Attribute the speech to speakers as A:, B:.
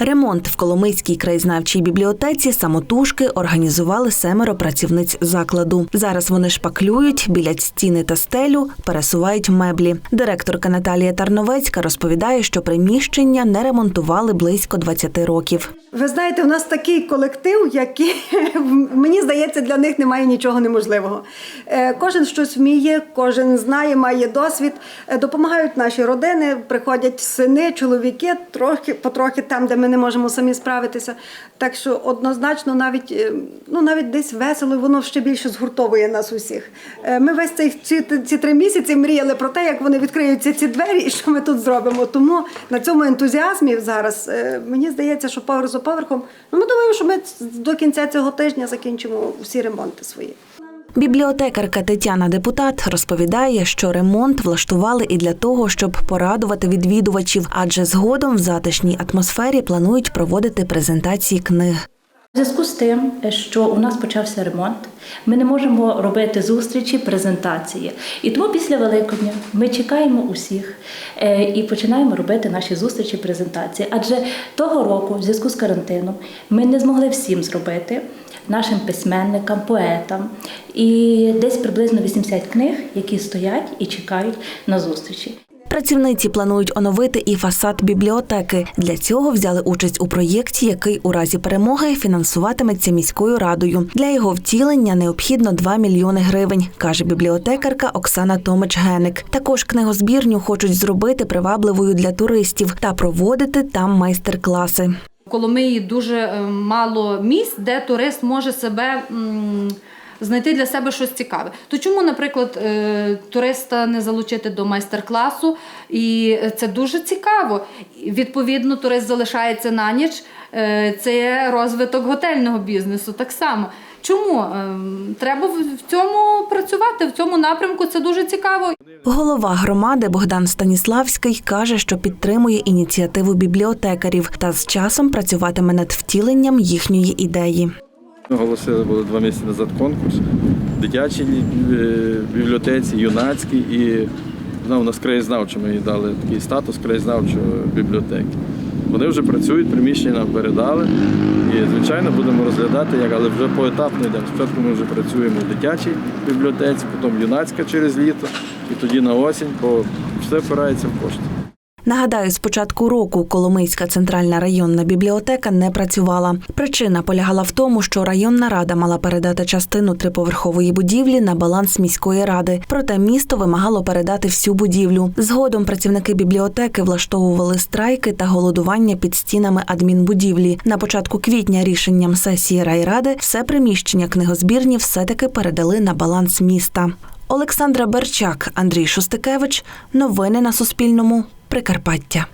A: Ремонт в Коломийській краєзнавчій бібліотеці самотужки організували семеро працівниць закладу. Зараз вони шпаклюють, білять стіни та стелю, пересувають меблі. Директорка Наталія Тарновецька розповідає, що приміщення не ремонтували близько 20 років.
B: Ви знаєте, у нас такий колектив, який мені здається, для них немає нічого неможливого. Е, Кожен щось вміє, кожен знає, має досвід. Е, Допомагають наші родини, приходять сини, чоловіки, трохи потрохи там, де ми не можемо самі справитися. Так що однозначно, навіть е, ну навіть десь весело, воно ще більше згуртовує нас усіх. Е, Ми весь цей ці, ці три місяці мріяли про те, як вони відкриються ці двері і що ми тут зробимо. Тому на цьому ентузіазмі зараз е, мені здається, що поверх за поверхом. Ну ми думаємо, що ми до кінця цього тижня закінчимо всі ремонти свої.
A: Бібліотекарка Тетяна Депутат розповідає, що ремонт влаштували і для того, щоб порадувати відвідувачів, адже згодом в затишній атмосфері планують проводити презентації книг.
C: У зв'язку з тим, що у нас почався ремонт, ми не можемо робити зустрічі, презентації. І тому після Великодня ми чекаємо усіх е, і починаємо робити наші зустрічі, презентації. Адже того року, в зв'язку з карантином, ми не змогли всім зробити нашим письменникам, поетам. І десь приблизно 80 книг, які стоять і чекають на зустрічі.
A: Працівниці планують оновити і фасад бібліотеки. Для цього взяли участь у проєкті, який у разі перемоги фінансуватиметься міською радою. Для його втілення необхідно 2 мільйони гривень, каже бібліотекарка Оксана Томич Геник. Також книгозбірню хочуть зробити привабливою для туристів та проводити там майстер-класи.
D: Коломиї дуже е, мало місць, де турист може себе знайти для себе щось цікаве. То чому, наприклад, е, туриста не залучити до майстер-класу? І це дуже цікаво. Відповідно, турист залишається на ніч. Е, Це розвиток готельного бізнесу так само. Чому? Ем, Треба в цьому працювати, в цьому напрямку це дуже цікаво.
A: Голова громади Богдан Станіславський каже, що підтримує ініціативу бібліотекарів та з часом працюватиме над втіленням їхньої ідеї.
E: Ми оголосили було два місяці назад конкурс в дитячій е, бібліотеці, юнацькій і ну, у нас краєзнавча, ми їй дали такий статус краєзнавчої бібліотеки. Вони вже працюють, приміщення нам передали. І, звичайно, будемо розглядати, як, але вже поетапно йдемо. Спочатку ми вже працюємо в дитячій бібліотеці, потім юнацька через літо, і тоді на осінь, бо все впирається в кошти.
A: Нагадаю, з початку року Коломийська центральна районна бібліотека не працювала. Причина полягала в тому, що районна рада мала передати частину триповерхової будівлі на баланс міської ради. Проте місто вимагало передати всю будівлю. Згодом працівники бібліотеки влаштовували страйки та голодування під стінами адмінбудівлі. На початку квітня рішенням сесії райради все приміщення книгозбірні все-таки передали на баланс міста. Олександра Берчак, Андрій Шостикевич. Новини на Суспільному. Прикарпаття.